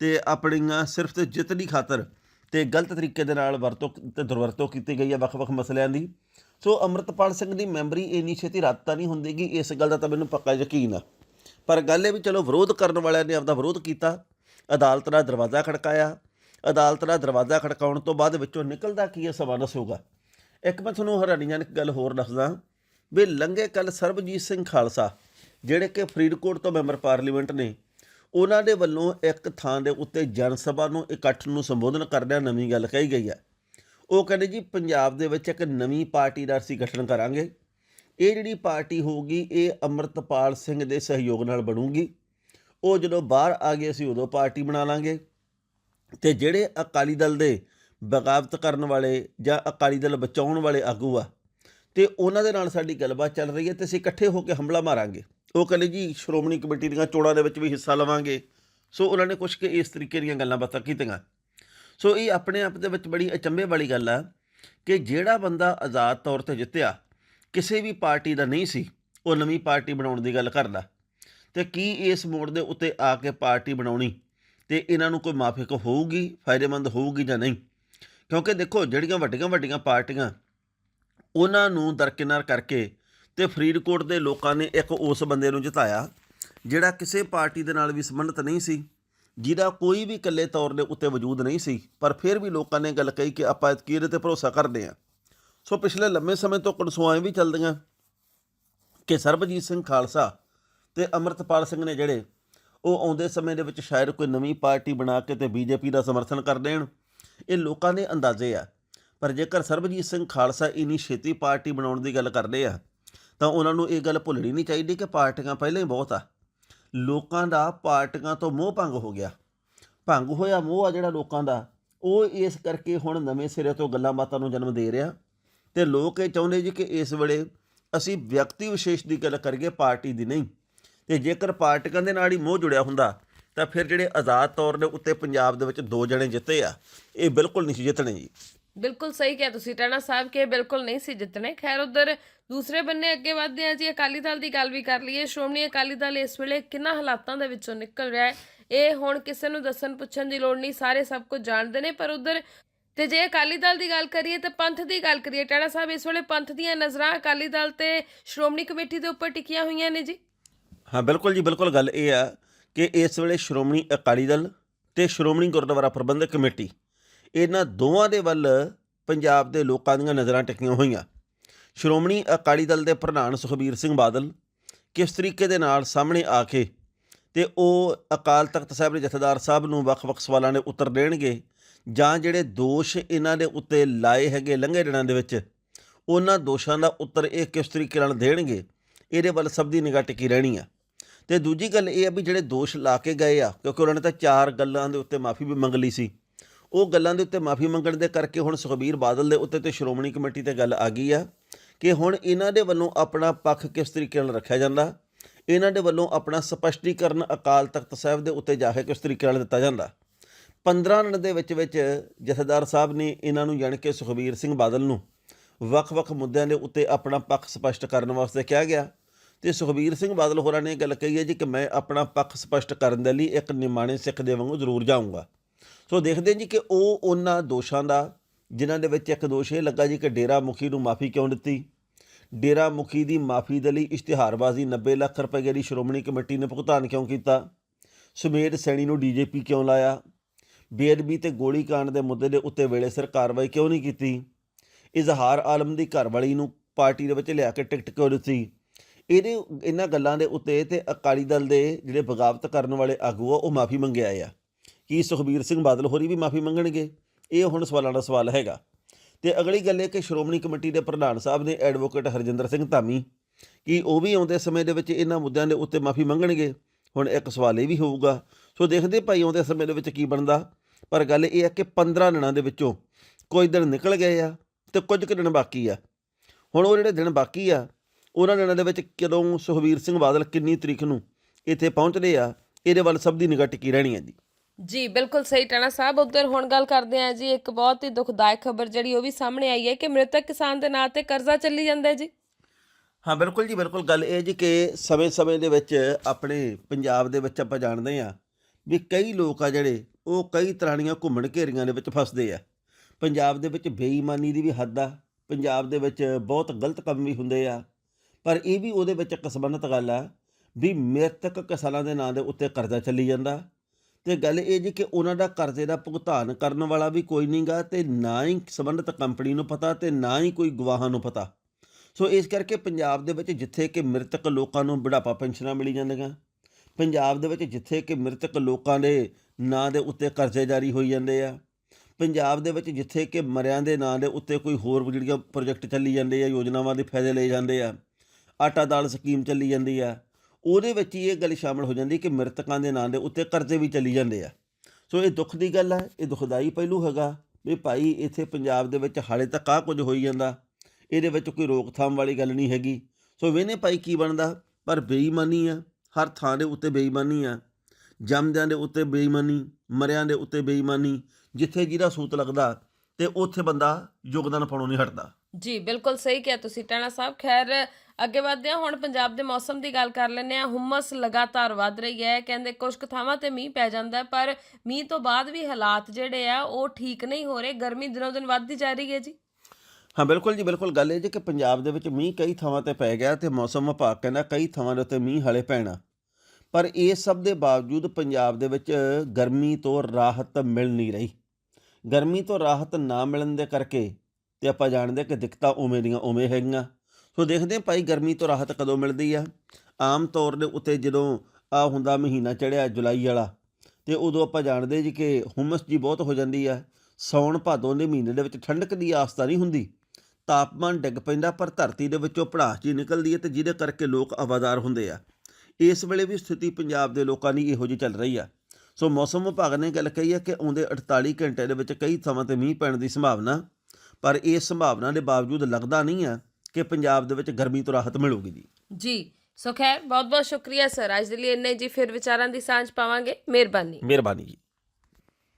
ਤੇ ਆਪਣੀਆਂ ਸਿਰਫ ਤੇ ਜਿੱਤ ਦੀ ਖਾਤਰ ਤੇ ਗਲਤ ਤਰੀਕੇ ਦੇ ਨਾਲ ਵਰਤੋਂ ਤੇ ਦੁਰਵਰਤੋਂ ਕੀਤੀ ਗਈ ਹੈ ਵੱਖ-ਵੱਖ ਮਸਲਿਆਂ ਦੀ। ਸੋ ਅਮਰਤਪਾਲ ਸਿੰਘ ਦੀ ਮੈਂਬਰੀ ਇੰਨੀ ਛੇਤੀ ਰੱਦ ਤਾਂ ਨਹੀਂ ਹੁੰਦੀਗੀ ਇਸ ਗੱਲ ਦਾ ਤਾਂ ਮੈਨੂੰ ਪੱਕਾ ਯਕੀਨ ਆ। ਪਰ ਗੱਲ ਇਹ ਵੀ ਚਲੋ ਵਿਰੋਧ ਕਰਨ ਵਾਲਿਆਂ ਨੇ ਆਪਦਾ ਵਿਰੋਧ ਕੀਤਾ। ਅਦਾਲਤ ਦਾ ਦਰਵਾਜ਼ਾ ਖੜਕਾਇਆ। ਅਦਾਲਤ ਦਾ ਦਰਵਾਜ਼ਾ ਖੜਕਾਉਣ ਤੋਂ ਬਾਅਦ ਵਿੱਚੋਂ ਨਿਕਲਦਾ ਕੀ ਹੈ ਸਵਾ ਦੱਸੂਗਾ ਇੱਕ ਮੈਂ ਤੁਹਾਨੂੰ ਹੈਰਾਨੀਜਨਕ ਗੱਲ ਹੋਰ ਦੱਸਦਾ ਵੀ ਲੰਘੇ ਕੱਲ ਸਰਬਜੀਤ ਸਿੰਘ ਖਾਲਸਾ, ਜਿਹੜੇ ਕਿ ਫਰੀਦਕੋਟ ਤੋਂ ਮੈਂਬਰ ਪਾਰਲੀਮੈਂਟ ਨੇ ਉਹਨਾਂ ਦੇ ਵੱਲੋਂ ਇੱਕ ਥਾਂ ਦੇ ਉੱਤੇ ਜਨ ਸਭਾ ਨੂੰ ਇਕੱਠ ਨੂੰ ਸੰਬੋਧਨ ਕਰਦਿਆਂ ਨਵੀਂ ਗੱਲ ਕਹੀ ਗਈ ਹੈ। ਉਹ ਕਹਿੰਦੇ ਜੀ, ਪੰਜਾਬ ਦੇ ਵਿੱਚ ਇੱਕ ਨਵੀਂ ਪਾਰਟੀ ਦਾ ਅਸੀਂ ਗਠਨ ਕਰਾਂਗੇ। ਇਹ ਜਿਹੜੀ ਪਾਰਟੀ ਹੋਊਗੀ, ਇਹ ਅੰਮ੍ਰਿਤਪਾਲ ਸਿੰਘ ਦੇ ਸਹਿਯੋਗ ਨਾਲ ਬਣੂਗੀ। ਉਹ ਜਦੋਂ ਬਾਹਰ ਆ ਗਏ, ਅਸੀਂ ਉਦੋਂ ਪਾਰਟੀ ਬਣਾ ਲਾਂਗੇ। ਤੇ ਜਿਹੜੇ ਅਕਾਲੀ ਦਲ ਦੇ ਬਗਾਵਤ ਕਰਨ ਵਾਲੇ ਜਾਂ ਅਕਾਲੀ ਦਲ ਬਚਾਉਣ ਵਾਲੇ ਆਗੂ ਆ, ਤੇ ਉਹਨਾਂ ਦੇ ਨਾਲ ਸਾਡੀ ਗੱਲਬਾਤ ਚੱਲ ਰਹੀ ਹੈ ਤੇ ਅਸੀਂ ਇਕੱਠੇ ਹੋ ਕੇ ਹਮਲਾ ਮਾਰਾਂਗੇ। ਉਹ ਕਹਿੰਦੇ ਜੀ, ਸ਼੍ਰੋਮਣੀ ਕਮੇਟੀ ਦੀਆਂ ਚੋਣਾਂ ਦੇ ਵਿੱਚ ਵੀ ਹਿੱਸਾ ਲਵਾਂਗੇ। ਸੋ ਉਹਨਾਂ ਨੇ ਕੁਝ ਕਿ ਇਸ ਤਰੀਕੇ ਦੀਆਂ ਗੱਲਾਂ ਬਾਤਾਂ ਕੀਤੀਆਂ। ਸੋ ਇਹ ਆਪਣੇ ਆਪ ਦੇ ਵਿੱਚ ਬੜੀ ਅਚੰਭੇ ਵਾਲੀ ਗੱਲ ਆ ਕਿ ਜਿਹੜਾ ਬੰਦਾ ਆਜ਼ਾਦ ਤੌਰ ਤੇ ਜਿੱਤਿਆ, ਕਿਸੇ ਵੀ ਪਾਰਟੀ ਦਾ ਨਹੀਂ ਸੀ, ਉਹ ਨਵੀਂ ਪਾਰਟੀ ਬਣਾਉਣ ਦੀ ਗੱਲ ਕਰਦਾ। ਤੇ ਕੀ ਇਸ ਮੋੜ ਦੇ ਉੱਤੇ ਆ ਕੇ ਪਾਰਟੀ ਬਣਾਉਣੀ ਤੇ ਇਹਨਾਂ ਨੂੰ ਕੋਈ ਮਾਫੀਕ ਹੋਊਗੀ, ਫਾਇਦੇਮੰਦ ਹੋਊਗੀ ਜਾਂ ਨਹੀਂ? ਕਿਉਂਕਿ ਦੇਖੋ, ਜਿਹੜੀਆਂ ਵੱਡੀਆਂ ਵੱਡੀਆਂ ਪਾਰਟੀਆਂ, ਉਹਨਾਂ ਨੂੰ ਦਰਕਿਨਾਰ ਕਰਕੇ ਤੇ ਫਰੀਦਕੋਟ ਦੇ ਲੋਕਾਂ ਨੇ ਇੱਕ ਉਸ ਬੰਦੇ ਨੂੰ ਜਿਤਾਇਆ, ਜਿਹੜਾ ਕਿਸੇ ਪਾਰਟੀ ਦੇ ਨਾਲ ਵੀ ਸੰਬੰਧਿਤ ਨਹੀਂ ਸੀ, ਜਿਹਦਾ ਕੋਈ ਵੀ ਇਕੱਲੇ ਤੌਰ ਦੇ ਉੱਤੇ ਵਜੂਦ ਨਹੀਂ ਸੀ, ਪਰ ਫਿਰ ਵੀ ਲੋਕਾਂ ਨੇ ਗੱਲ ਕਹੀ ਕਿ ਆਪਾਂ ਇਸ ਇਹਦੇ ਤੇ ਭਰੋਸਾ ਕਰਦੇ ਹਾਂ। ਸੋ ਪਿਛਲੇ ਲੰਮੇ ਸਮੇਂ ਤੋਂ ਕਨਸੂਆਂ ਵੀ ਚੱਲਦੀਆਂ ਕਿ ਸਰਬਜੀਤ ਸਿੰਘ ਖਾਲਸਾ ਤੇ ਅਮਰਤਪਾਲ ਸਿੰਘ ਨੇ ਜਿਹੜੇ ਉਹ ਆਉਂਦੇ ਸਮੇਂ ਦੇ ਵਿੱਚ ਸ਼ਾਇਦ ਕੋਈ ਨਵੀਂ ਪਾਰਟੀ ਬਣਾ ਕੇ ਤੇ ਬੀਜੇਪੀ ਦਾ ਸਮਰਥਨ ਕਰ ਦੇਣ, ਇਹ ਲੋਕਾਂ ਦੇ ਅੰਦਾਜ਼ੇ ਆ। ਪਰ ਜੇਕਰ ਸਰਬਜੀਤ ਸਿੰਘ ਖਾਲਸਾ ਇਨੀ ਛੇਤੀ ਪਾਰਟੀ ਬਣਾਉਣ ਦੀ ਗੱਲ ਕਰਦੇ ਆ ਤਾਂ ਉਹਨਾਂ ਨੂੰ ਇਹ ਗੱਲ ਭੁੱਲਣੀ ਨਹੀਂ ਚਾਹੀਦੀ ਕਿ ਪਾਰਟੀਆਂ ਪਹਿਲਾਂ ਹੀ ਬਹੁਤ ਆ। ਲੋਕਾਂ ਦਾ ਪਾਰਟੀਆਂ ਤੋਂ ਮੋਹ ਭੰਗ ਹੋ ਗਿਆ। ਭੰਗ ਹੋਇਆ ਮੋਹ ਆ ਜਿਹੜਾ ਲੋਕਾਂ ਦਾ। ਉਹ ਇਸ ਕਰਕੇ ਹੁਣ ਨਵੇਂ ਸਿਰੇ ਤੋਂ ਗੱਲਾਂ ਬਾਤਾਂ ਨੂੰ ਜਨਮ ਦੇ ਰਿਹਾ। ਤੇ ਲੋਕ ਇਹ ਚਾਹੁੰਦੇ ਜੀ ਕਿ ਇਸ ਵੇਲੇ ਅਸੀਂ ਵਿਅਕਤੀ ਵਿਸ਼ੇਸ਼ ਦੀ ਗੱਲ ਕਰੀਏ, ਪਾਰਟੀ ਦੀ ਨਹੀਂ। ਤੇ ਜੇਕਰ ਪਾਰਟੀਆਂ ਦੇ ਨਾਲ ਹੀ ਮੋਹ ਜੁੜਿਆ ਹੁੰਦਾ, ਤਾਂ ਫਿਰ ਜਿਹੜੇ ਆਜ਼ਾਦ ਤੌਰ ਦੇ ਉੱਤੇ ਪੰਜਾਬ ਦੇ ਵਿੱਚ ਦੋ ਜਣੇ ਜਿੱਤੇ ਆ, ਇਹ ਬਿਲਕੁਲ ਨਹੀਂ ਸੀ ਜਿੱਤਣੇ ਜੀ। ਬਿਲਕੁਲ ਸਹੀ ਕਿਹਾ ਤੁਸੀਂ ਟਾਣਾ ਸਾਹਿਬ ਕਿ ਬਿਲਕੁਲ ਨਹੀਂ ਸੀ ਜਿੱਤਣੇ। ਖੈਰ ਉਧਰ ਦੂਸਰੇ ਬੰਨੇ ਅੱਗੇ ਵਧਦੇ ਆ ਜੀ, ਅਕਾਲੀ ਦਲ ਦੀ ਗੱਲ ਵੀ ਕਰ ਲਈਏ। ਸ਼੍ਰੋਮਣੀ ਅਕਾਲੀ ਦਲ ਇਸ ਵੇਲੇ ਕਿੰਨਾ ਹਾਲਾਤਾਂ ਦੇ ਵਿੱਚੋਂ ਨਿਕਲ ਰਿਹਾ ਹੈ। ਇਹ ਹੁਣ ਕਿਸੇ ਨੂੰ ਦੱਸਣ ਪੁੱਛਣ ਦੀ ਲੋੜ ਨਹੀਂ, ਸਾਰੇ ਸਭ ਕੁਝ ਜਾਣਦੇ ਨੇ। ਪਰ ਉਧਰ ਤੇ ਜੇ ਅਕਾਲੀ ਦਲ ਦੀ ਗੱਲ ਕਰੀਏ ਤਾਂ ਪੰਥ ਦੀ ਗੱਲ ਕਰੀਏ ਟਾਣਾ ਸਾਹਿਬ ਇਸ ਵੇਲੇ ਪੰਥ ਦੀਆਂ ਨਜ਼ਰਾਂ ਅਕਾਲੀ ਦਲ ਤੇ ਸ਼੍ਰੋਮਣੀ ਕਮੇਟੀ ਦੇ ਉੱਪਰ ਟਿਕੀਆਂ ਹੋਈਆਂ ਨੇ ਜੀ। ਹਾਂ, ਬਿਲਕੁਲ ਜੀ, ਬਿਲਕੁਲ ਗੱਲ ਇਹ ਆ ਕਿ ਇਸ ਵੇਲੇ ਸ਼੍ਰੋਮਣੀ ਅਕਾਲੀ ਦਲ ਤੇ ਸ਼੍ਰੋਮਣੀ ਗੁਰਦੁਆਰਾ ਪ੍ਰਬੰਧਕ ਕਮੇਟੀ ਇਹਨਾਂ ਦੋਵਾਂ ਦੇ ਵੱਲ ਪੰਜਾਬ ਦੇ ਲੋਕਾਂ ਦੀਆਂ ਨਜ਼ਰਾਂ ਟਿਕੀਆਂ ਹੋਈਆਂ। ਸ਼੍ਰੋਮਣੀ ਅਕਾਲੀ ਦਲ ਦੇ ਪ੍ਰਧਾਨ ਸੁਖਬੀਰ ਸਿੰਘ ਬਾਦਲ ਕਿਸ ਤਰੀਕੇ ਦੇ ਨਾਲ ਸਾਹਮਣੇ ਆ ਕੇ ਤੇ ਉਹ ਅਕਾਲ ਤਖਤ ਸਾਹਿਬ ਦੇ ਜਥੇਦਾਰ ਸਾਹਿਬ ਨੂੰ ਵੱਖ-ਵੱਖ ਸਵਾਲਾਂ ਦੇ ਉੱਤਰ ਦੇਣਗੇ ਜਾਂ ਜਿਹੜੇ ਦੋਸ਼ ਇਹਨਾਂ ਦੇ ਉੱਤੇ ਲਾਏ ਹੈਗੇ ਲੰਘੇ ਦਿਨਾਂ ਦੇ ਵਿੱਚ, ਉਹਨਾਂ ਦੋਸ਼ਾਂ ਦਾ ਉੱਤਰ ਇਹ ਕਿਸ ਤਰੀਕੇ ਨਾਲ ਦੇਣਗੇ, ਇਹਦੇ ਵੱਲ ਸਭ ਦੀ ਨਿਗਾਹ ਟਿਕੀ ਰਹਿਣੀ ਆ। ਤੇ ਦੂਜੀ ਗੱਲ ਇਹ ਆ ਵੀ ਜਿਹੜੇ ਦੋਸ਼ ਲਾ ਕੇ ਗਏ ਆ, ਕਿਉਂਕਿ ਉਹਨਾਂ ਨੇ ਤਾਂ ਚਾਰ ਗੱਲਾਂ ਦੇ ਉੱਤੇ ਮਾਫੀ ਵੀ ਮੰਗ ਲਈ ਸੀ। ਉਹ ਗੱਲਾਂ ਦੇ ਉੱਤੇ ਮਾਫੀ ਮੰਗਣ ਦੇ ਕਰਕੇ ਹੁਣ ਸੁਖਬੀਰ ਬਾਦਲ ਦੇ ਉੱਤੇ ਤੇ ਸ਼੍ਰੋਮਣੀ ਕਮੇਟੀ ਤੇ ਗੱਲ ਆ ਗਈ ਆ ਕਿ ਹੁਣ ਇਹਨਾਂ ਦੇ ਵੱਲੋਂ ਆਪਣਾ ਪੱਖ ਕਿਸ ਤਰੀਕੇ ਨਾਲ ਰੱਖਿਆ ਜਾਂਦਾ, ਇਹਨਾਂ ਦੇ ਵੱਲੋਂ ਆਪਣਾ ਸਪਸ਼ਟੀਕਰਨ ਅਕਾਲ ਤਖਤ ਸਾਹਿਬ ਦੇ ਉੱਤੇ ਜਾ ਕੇ ਕਿਸ ਤਰੀਕੇ ਨਾਲ ਦਿੱਤਾ ਜਾਂਦਾ। 15 ਦਿਨ ਦੇ ਵਿੱਚ ਵਿੱਚ ਜਥੇਦਾਰ ਸਾਹਿਬ ਨੇ ਇਹਨਾਂ ਨੂੰ ਜਾਣ ਕੇ ਸੁਖਬੀਰ ਸਿੰਘ ਬਾਦਲ ਨੂੰ ਵੱਖ-ਵੱਖ ਮੁੱਦਿਆਂ ਦੇ ਉੱਤੇ ਆਪਣਾ ਪੱਖ ਸਪਸ਼ਟ ਕਰਨ ਵਾਸਤੇ ਕਿਹਾ ਗਿਆ ਤੇ ਸੁਖਬੀਰ ਸਿੰਘ ਬਾਦਲ ਹੋਰਾਂ ਨੇ ਇਹ ਗੱਲ ਕਹੀ ਹੈ ਜੀ ਕਿ ਮੈਂ ਆਪਣਾ ਪੱਖ ਸਪਸ਼ਟ ਕਰਨ ਦੇ ਲਈ ਇੱਕ ਨਿਮਾਣੇ ਸਿੱਖ ਦੇ ਵਾਂਗੂ ਜ਼ਰੂਰ ਜਾਊਂਗਾ। ਸੋ ਦੇਖਦੇ ਹਾਂ ਜੀ ਕਿ ਉਹ ਉਹਨਾਂ ਦੋਸ਼ਾਂ ਦਾ, ਜਿਨ੍ਹਾਂ ਦੇ ਵਿੱਚ ਇੱਕ ਦੋਸ਼ ਇਹ ਲੱਗਾ ਜੀ ਕਿ ਡੇਰਾ ਮੁਖੀ ਨੂੰ ਮਾਫੀ ਕਿਉਂ ਦਿੱਤੀ? ਡੇਰਾ ਮੁਖੀ ਦੀ ਮਾਫੀ ਦੇ ਲਈ ਇਸ਼ਤਿਹਾਰਬਾਜ਼ੀ 90 ਲੱਖ ਰੁਪਏ ਦੀ ਸ਼੍ਰੋਮਣੀ ਕਮੇਟੀ ਨੇ ਭੁਗਤਾਨ ਕਿਉਂ ਕੀਤਾ? ਸੁਮੇਧ ਸੈਣੀ ਨੂੰ ਡੀਜੀਪੀ ਕਿਉਂ ਲਾਇਆ? ਬੇਅਦਬੀ ਤੇ ਕਾਂਡ ਦੇ ਮੁੱਦੇ ਦੇ ਉੱਤੇ ਵੇਲੇ ਸਿਰ ਕਾਰਵਾਈ ਕਿਉਂ ਨਹੀਂ ਕੀਤੀ? ਇਜ਼ਹਾਰ ਆਲਮ ਦੀ ਘਰਵਾਲੀ ਨੂੰ ਪਾਰਟੀ ਦੇ ਵਿੱਚ ਲਿਆ ਕੇ ਟਿਕਟ ਕਿਉਂ ਦਿੱਤੀ? ਇਹਦੇ, ਇਹਨਾਂ ਗੱਲਾਂ ਦੇ ਉੱਤੇ ਤੇ ਅਕਾਲੀ ਦਲ ਦੇ ਜਿਹੜੇ ਬਗਾਵਤ ਕਰਨ ਵਾਲੇ ਆਗੂ ਆ, ਉਹ ਮਾਫੀ ਮੰਗਿਆ ਆ। ਕੀ ਸੁਖਬੀਰ ਸਿੰਘ ਬਾਦਲ ਹੋਰੀ ਵੀ ਮਾਫੀ ਮੰਗਣਗੇ? ਇਹ ਹੁਣ ਸਵਾਲਾਂ ਦਾ ਸਵਾਲ ਹੈਗਾ। ਤੇ ਅਗਲੀ ਗੱਲ ਇਹ ਕਿ ਸ਼੍ਰੋਮਣੀ ਕਮੇਟੀ ਦੇ ਪ੍ਰਧਾਨ ਸਾਹਿਬ ਨੇ ਐਡਵੋਕੇਟ ਹਰਜਿੰਦਰ ਸਿੰਘ ਧਾਮੀ ਕਿ ਉਹ ਵੀ ਆਉਂਦੇ ਸਮੇਂ ਦੇ ਵਿੱਚ ਇਹਨਾਂ ਮੁੱਦਿਆਂ ਦੇ ਉੱਤੇ ਮਾਫੀ ਮੰਗਣਗੇ? ਹੁਣ ਇੱਕ ਸਵਾਲ ਇਹ ਵੀ ਹੋਊਗਾ, ਸੋ ਦੇਖਦੇ ਭਾਈ ਆਉਂਦੇ ਸਮੇਂ ਦੇ ਵਿੱਚ ਕੀ ਬਣਦਾ? ਪਰ ਗੱਲ ਇਹ ਹੈ ਕਿ 15 ਦਿਨਾਂ ਦੇ ਵਿੱਚੋਂ ਕੁਝ ਦਿਨ ਨਿਕਲ ਗਏ ਆ ਤੇ ਕੁਝ ਕੁ ਦਿਨ ਬਾਕੀ ਆ। ਹੁਣ ਉਹ ਜਿਹੜੇ ਦਿਨ ਬਾਕੀ ਆ, ਉਹਨਾਂ ਦਿਨਾਂ ਦੇ ਵਿੱਚ ਕਦੋਂ ਸੁਖਬੀਰ ਸਿੰਘ ਬਾਦਲ ਕਿੰਨੀ ਤਰੀਕ ਨੂੰ ਇੱਥੇ ਪਹੁੰਚਦੇ ਆ, ਇਹਦੇ ਵੱਲ ਸਭ ਦੀ ਨਿਗਾਹ ਟਿਕੀ ਰਹਿਣੀ ਹੈ ਜੀ। ਜੀ, ਬਿਲਕੁਲ ਸਹੀ ਟਾਣਾ ਸਾਹਿਬ, ਉਧਰ ਹੁਣ ਗੱਲ ਕਰਦੇ ਆ ਜੀ, ਇੱਕ ਬਹੁਤ ਹੀ ਦੁਖਦਾਇਕ ਖਬਰ ਜਿਹੜੀ ਉਹ ਵੀ ਸਾਹਮਣੇ ਆਈ ਹੈ ਕਿ ਮ੍ਰਿਤਕ ਕਿਸਾਨ ਦੇ ਨਾਂ ਤੇ ਕਰਜ਼ਾ ਚੱਲੀ ਜਾਂਦਾ ਹੈ ਜੀ। ਹਾਂ, ਬਿਲਕੁਲ ਜੀ, ਬਿਲਕੁਲ ਗੱਲ ਇਹ ਜੀ ਕਿ ਸਮੇਂ-ਸਮੇਂ ਦੇ ਵਿੱਚ ਆਪਣੇ ਪੰਜਾਬ ਦੇ ਵਿੱਚ ਆਪਾਂ ਜਾਣਦੇ ਆ ਵੀ ਕਈ ਲੋਕ ਆ ਜਿਹੜੇ, ਉਹ ਕਈ ਤਰ੍ਹਾਂ ਦੀਆਂ ਘੁੰਮਣ ਘੇਰੀਆਂ ਦੇ ਵਿੱਚ ਫਸਦੇ ਆ। ਪੰਜਾਬ ਦੇ ਵਿੱਚ ਬੇਈਮਾਨੀ ਦੀ ਵੀ ਹੱਦ ਆ, ਪੰਜਾਬ ਦੇ ਵਿੱਚ ਬਹੁਤ ਗਲਤ ਕੰਮ ਵੀ ਹੁੰਦੇ ਆ। ਪਰ ਇਹ ਵੀ ਉਹਦੇ ਵਿੱਚ ਇੱਕ ਸੰਬੰਧਿਤ ਗੱਲ ਆ ਵੀ ਮ੍ਰਿਤਕ ਕਿਸਾਨਾਂ ਦੇ ਨਾਂ ਦੇ ਉੱਤੇ ਕਰਜ਼ਾ ਚੱਲੀ ਜਾਂਦਾ। ਤੇ ਗੱਲ ਇਹ ਜੀ ਕਿ ਉਹਨਾਂ ਦਾ ਕਰਜ਼ੇ ਦਾ ਭੁਗਤਾਨ ਕਰਨ ਵਾਲਾ ਵੀ ਕੋਈ ਨਹੀਂਗਾ ਤੇ ਨਾ ਹੀ ਸੰਬੰਧਿਤ ਕੰਪਨੀ ਨੂੰ ਪਤਾ ਤੇ ਨਾ ਹੀ ਕੋਈ ਗਵਾਹਾਂ ਨੂੰ ਪਤਾ। ਸੋ ਇਸ ਕਰਕੇ ਪੰਜਾਬ ਦੇ ਵਿੱਚ ਜਿੱਥੇ ਕਿ ਮ੍ਰਿਤਕ ਲੋਕਾਂ ਨੂੰ ਬੁਢਾਪਾ ਪੈਨਸ਼ਨਾਂ ਮਿਲੀ ਜਾਂਦੀਆਂ, ਪੰਜਾਬ ਦੇ ਵਿੱਚ ਜਿੱਥੇ ਕਿ ਮ੍ਰਿਤਕ ਲੋਕਾਂ ਦੇ ਨਾਂ ਦੇ ਉੱਤੇ ਕਰਜ਼ੇ ਜਾਰੀ ਹੋਈ ਜਾਂਦੇ ਆ, ਪੰਜਾਬ ਦੇ ਵਿੱਚ ਜਿੱਥੇ ਕਿ ਮਰਿਆਂ ਦੇ ਨਾਂ ਦੇ ਉੱਤੇ ਕੋਈ ਹੋਰ ਜਿਹੜੀਆਂ ਪ੍ਰੋਜੈਕਟ ਚੱਲੀ ਜਾਂਦੇ ਆ, ਯੋਜਨਾਵਾਂ ਦੇ ਫਾਇਦੇ ਲਏ ਜਾਂਦੇ ਆ, ਆਟਾ ਦਾਲ ਸਕੀਮ ਚੱਲੀ ਜਾਂਦੀ ਆ ਉਹਦੇ ਵਿੱਚ ਹੀ ਇਹ ਗੱਲ ਸ਼ਾਮਲ ਹੋ ਜਾਂਦੀ ਕਿ ਮ੍ਰਿਤਕਾਂ ਦੇ ਨਾਂ ਦੇ ਉੱਤੇ ਕਰਜ਼ੇ ਵੀ ਚੱਲੀ ਜਾਂਦੇ ਆ। ਸੋ ਇਹ ਦੁੱਖ ਦੀ ਗੱਲ ਹੈ, ਇਹ ਦੁਖਦਾਈ ਪਹਿਲੂ ਹੈਗਾ ਵੀ ਭਾਈ ਇੱਥੇ ਪੰਜਾਬ ਦੇ ਵਿੱਚ ਹਾਲੇ ਤੱਕ ਆ ਕੁਝ ਹੋਈ ਜਾਂਦਾ। ਇਹਦੇ ਵਿੱਚ ਕੋਈ ਰੋਕਥਾਮ ਵਾਲੀ ਗੱਲ ਨਹੀਂ ਹੈਗੀ। ਸੋ ਵੇਨੇ ਭਾਈ ਕੀ ਬਣਦਾ? ਪਰ ਬੇਈਮਾਨੀ ਆ। ਹਰ ਥਾਂ ਦੇ ਉੱਤੇ ਬੇਈਮਾਨੀ ਆ। ਜੰਮਦਿਆਂ ਦੇ ਉੱਤੇ ਬੇਈਮਾਨੀ, ਮਰਿਆਂ ਦੇ ਉੱਤੇ ਬੇਈਮਾਨੀ, ਜਿੱਥੇ ਜਿਹਦਾ ਸੂਤ ਲੱਗਦਾ ਤੇ ਉੱਥੇ ਬੰਦਾ ਯੋਗਦਾਨ ਪਾਉਣੋਂ ਨਹੀਂ ਹਟਦਾ। ਜੀ, ਬਿਲਕੁਲ ਸਹੀ ਕਿਹਾ ਤੁਸੀਂ। ਟਾਣਾ ਸਾਹਿਬ, ਖੈਰ ਅੱਗੇ ਵਧਦੇ ਹਾਂ, ਹੁਣ ਪੰਜਾਬ ਦੇ ਮੌਸਮ ਦੀ ਗੱਲ ਕਰ ਲੈਂਦੇ ਹਾਂ। ਹੁਮਸ ਲਗਾਤਾਰ ਵੱਧ ਰਹੀ ਹੈ। ਕਹਿੰਦੇ ਕੁਝ ਕੁ ਥਾਵਾਂ ਤੇ ਮੀਂਹ ਪੈ ਜਾਂਦਾ ਪਰ ਮੀਂਹ ਤੋਂ ਬਾਅਦ ਵੀ ਹਾਲਾਤ ਜਿਹੜੇ ਆ, ਉਹ ਠੀਕ ਨਹੀਂ ਹੋ ਰਹੇ। ਗਰਮੀ ਦਿਨੋਂ ਦਿਨ ਵੱਧਦੀ ਜਾ ਰਹੀ ਹੈ ਜੀ। ਹਾਂ, ਬਿਲਕੁਲ ਜੀ, ਬਿਲਕੁਲ ਗੱਲ ਇਹ ਜੀ ਕਿ ਪੰਜਾਬ ਦੇ ਵਿੱਚ ਮੀਂਹ ਕਈ ਥਾਵਾਂ ਤੇ ਪੈ ਗਿਆ ਤੇ ਮੌਸਮ ਵਿਭਾਗ ਕਹਿੰਦਾ ਕਈ ਥਾਵਾਂ ਦੇ ਉੱਤੇ ਮੀਂਹ ਹਲੇ ਪੈਣਾ। ਪਰ ਇਹ ਸਭ ਦੇ ਬਾਵਜੂਦ ਪੰਜਾਬ ਦੇ ਵਿੱਚ ਗਰਮੀ ਤੋਂ ਰਾਹਤ ਮਿਲ ਨਹੀਂ ਰਹੀ। ਗਰਮੀ ਤੋਂ ਰਾਹਤ ਨਾ ਮਿਲਣ ਦੇ ਕਰਕੇ ਤੇ ਆਪਾਂ ਜਾਣਦੇ ਕਿ ਦਿੱਕਤਾਂ ਉਵੇਂ ਦੀਆਂ ਉਵੇਂ ਹੈਗੀਆਂ। ਸੋ ਦੇਖਦੇ ਹਾਂ ਭਾਈ ਗਰਮੀ ਤੋਂ ਰਾਹਤ ਕਦੋਂ ਮਿਲਦੀ ਆ। ਆਮ ਤੌਰ ਦੇ ਉੱਤੇ ਜਦੋਂ ਆ ਹੁੰਦਾ ਮਹੀਨਾ ਚੜਿਆ ਜੁਲਾਈ ਵਾਲਾ, ਤੇ ਉਦੋਂ ਆਪਾਂ ਜਾਣਦੇ ਜੀ ਕਿ ਹੁਮਸ ਜੀ ਬਹੁਤ ਹੋ ਜਾਂਦੀ ਆ। ਸੌਣ ਭਾਦੋਂ ਦੇ ਮਹੀਨੇ ਦੇ ਵਿੱਚ ਠੰਡਕ ਦੀ ਆਸਤਾ ਨਹੀਂ ਹੁੰਦੀ। ਤਾਪਮਾਨ ਡਿੱਗ ਪੈਂਦਾ, ਪਰ ਧਰਤੀ ਦੇ ਵਿੱਚੋਂ ਭੜਾਸ ਜੀ ਨਿਕਲਦੀ ਹੈ ਤੇ ਜਿਹਦੇ ਕਰਕੇ ਲੋਕ ਆਵਾਜ਼ਾਰ ਹੁੰਦੇ ਆ। ਇਸ ਵੇਲੇ ਵੀ ਸਥਿਤੀ ਪੰਜਾਬ ਦੇ ਲੋਕਾਂ ਦੀ ਇਹੋ ਜਿਹੀ ਚੱਲ ਰਹੀ ਆ। ਸੋ ਮੌਸਮ ਵਿਭਾਗ ਨੇ ਗੱਲ ਕਹੀ ਹੈ ਕਿ ਆਉਂਦੇ 48 ਘੰਟੇ ਦੇ ਵਿੱਚ ਕਈ ਥਾਵਾਂ ਤੇ ਮੀਂਹ ਪੈਣ ਦੀ ਸੰਭਾਵਨਾ, ਪਰ ਇਸ ਸੰਭਾਵਨਾ ਦੇ ਬਾਵਜੂਦ ਲੱਗਦਾ ਨਹੀਂ ਆ ਕਿ ਪੰਜਾਬ ਦੇ ਵਿੱਚ ਗਰਮੀ ਤੋਂ ਰਾਹਤ ਮਿਲੂਗੀ ਜੀ। ਜੀ ਸੋ ਖੈਰ ਬਹੁਤ ਬਹੁਤ ਸ਼ੁਕਰੀਆ ਸਰ। ਅੱਜ ਦੇ ਲਈ ਇੰਨੇ ਜੀ। ਫਿਰ ਵਿਚਾਰਾਂ ਦੀ ਸਾਂਝ ਪਾਵਾਂਗੇ। ਮਿਹਰਬਾਨੀ। ਮਿਹਰਬਾਨੀ ਜੀ।